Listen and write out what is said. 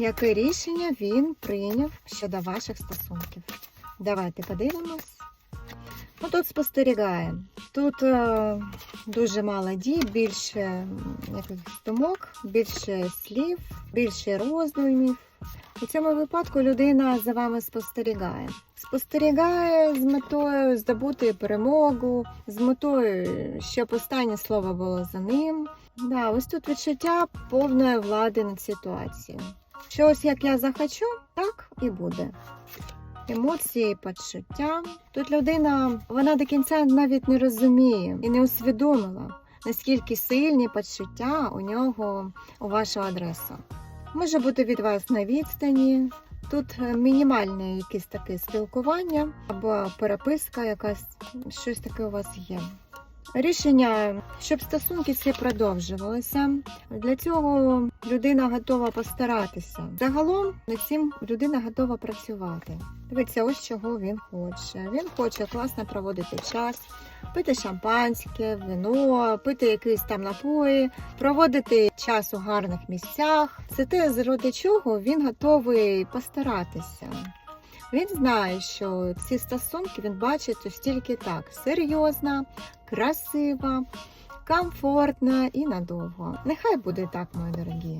Яке рішення він прийняв щодо ваших стосунків? Давайте подивимось. Ну, тут спостерігаємо. Тут е, дуже мало дій, більше якихось думок, більше слів, більше роздумів. У цьому випадку людина за вами спостерігає. Спостерігає з метою здобути перемогу, з метою, щоб останнє слово було за ним. Да, ось тут відчуття повної влади над ситуацією. Що ось як я захочу, так і буде. Емоції, почуття. Тут людина вона до кінця навіть не розуміє і не усвідомила, наскільки сильні почуття у нього у вашу адресу. Може бути від вас на відстані. Тут е, мінімальне якесь таке спілкування або переписка, якась щось таке у вас є. Рішення, щоб стосунки всі продовжувалися. Для цього людина готова постаратися. Загалом над цим людина готова працювати. Дивіться, ось чого він хоче. Він хоче класно проводити час, пити шампанське, вино, пити якісь там напої, проводити час у гарних місцях. Це те, заради чого він готовий постаратися. Він знає, що ці стосунки він бачить тільки так серйозно, красиво, комфортна і надовго. Нехай буде так, мої дорогі.